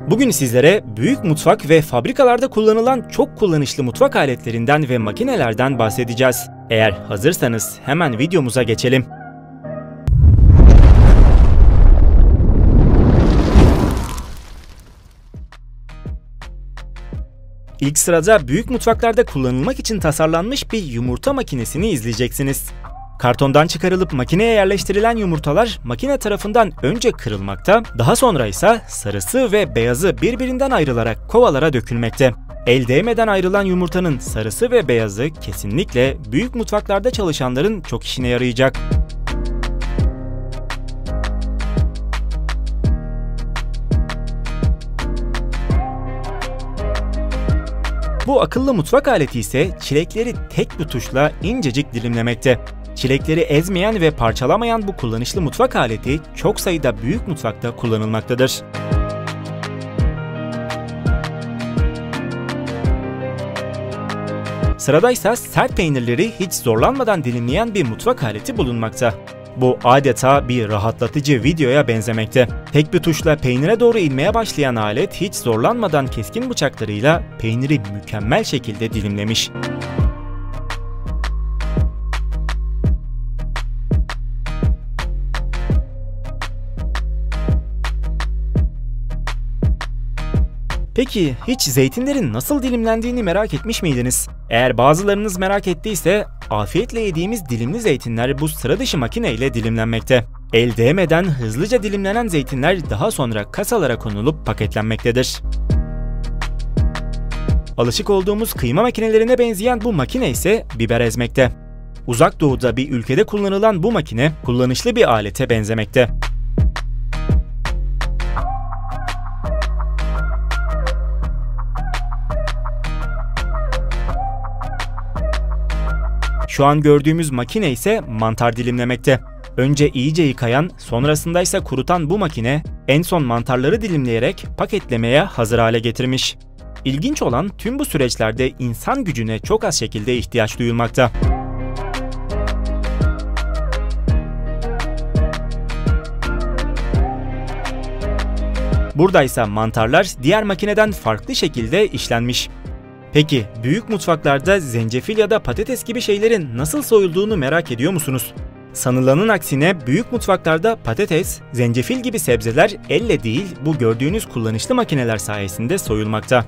Bugün sizlere büyük mutfak ve fabrikalarda kullanılan çok kullanışlı mutfak aletlerinden ve makinelerden bahsedeceğiz. Eğer hazırsanız hemen videomuza geçelim. İlk sırada büyük mutfaklarda kullanılmak için tasarlanmış bir yumurta makinesini izleyeceksiniz. Kartondan çıkarılıp makineye yerleştirilen yumurtalar makine tarafından önce kırılmakta, daha sonra ise sarısı ve beyazı birbirinden ayrılarak kovalara dökülmekte. El değmeden ayrılan yumurtanın sarısı ve beyazı kesinlikle büyük mutfaklarda çalışanların çok işine yarayacak. Bu akıllı mutfak aleti ise çilekleri tek bir tuşla incecik dilimlemekte. Çilekleri ezmeyen ve parçalamayan bu kullanışlı mutfak aleti çok sayıda büyük mutfakta kullanılmaktadır. Sırada ise sert peynirleri hiç zorlanmadan dilimleyen bir mutfak aleti bulunmakta. Bu adeta bir rahatlatıcı videoya benzemekte. Tek bir tuşla peynire doğru inmeye başlayan alet hiç zorlanmadan keskin bıçaklarıyla peyniri mükemmel şekilde dilimlemiş. Peki hiç zeytinlerin nasıl dilimlendiğini merak etmiş miydiniz? Eğer bazılarınız merak ettiyse afiyetle yediğimiz dilimli zeytinler bu sıra dışı makineyle dilimlenmekte. El değmeden hızlıca dilimlenen zeytinler daha sonra kasalara konulup paketlenmektedir. Alışık olduğumuz kıyma makinelerine benzeyen bu makine ise biber ezmekte. Uzak doğuda bir ülkede kullanılan bu makine kullanışlı bir alete benzemekte. Şu an gördüğümüz makine ise mantar dilimlemekte. Önce iyice yıkayan, sonrasında ise kurutan bu makine en son mantarları dilimleyerek paketlemeye hazır hale getirmiş. İlginç olan tüm bu süreçlerde insan gücüne çok az şekilde ihtiyaç duyulmakta. Buradaysa mantarlar diğer makineden farklı şekilde işlenmiş. Peki büyük mutfaklarda zencefil ya da patates gibi şeylerin nasıl soyulduğunu merak ediyor musunuz? Sanılanın aksine büyük mutfaklarda patates, zencefil gibi sebzeler elle değil bu gördüğünüz kullanışlı makineler sayesinde soyulmakta.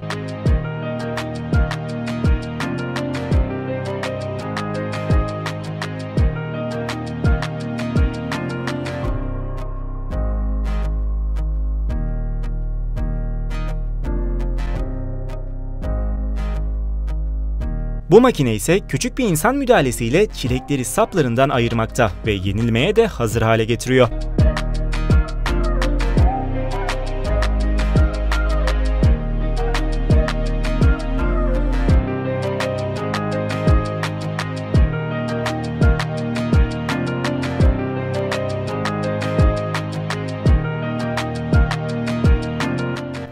Bu makine ise küçük bir insan müdahalesiyle çilekleri saplarından ayırmakta ve yenilmeye de hazır hale getiriyor.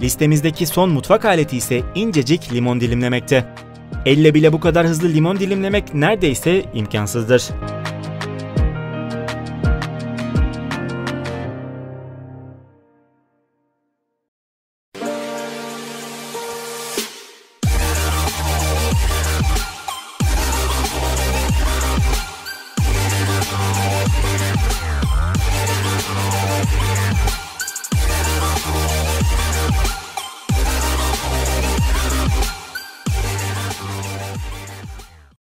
Listemizdeki son mutfak aleti ise incecik limon dilimlemekte. Elle bile bu kadar hızlı limon dilimlemek neredeyse imkansızdır.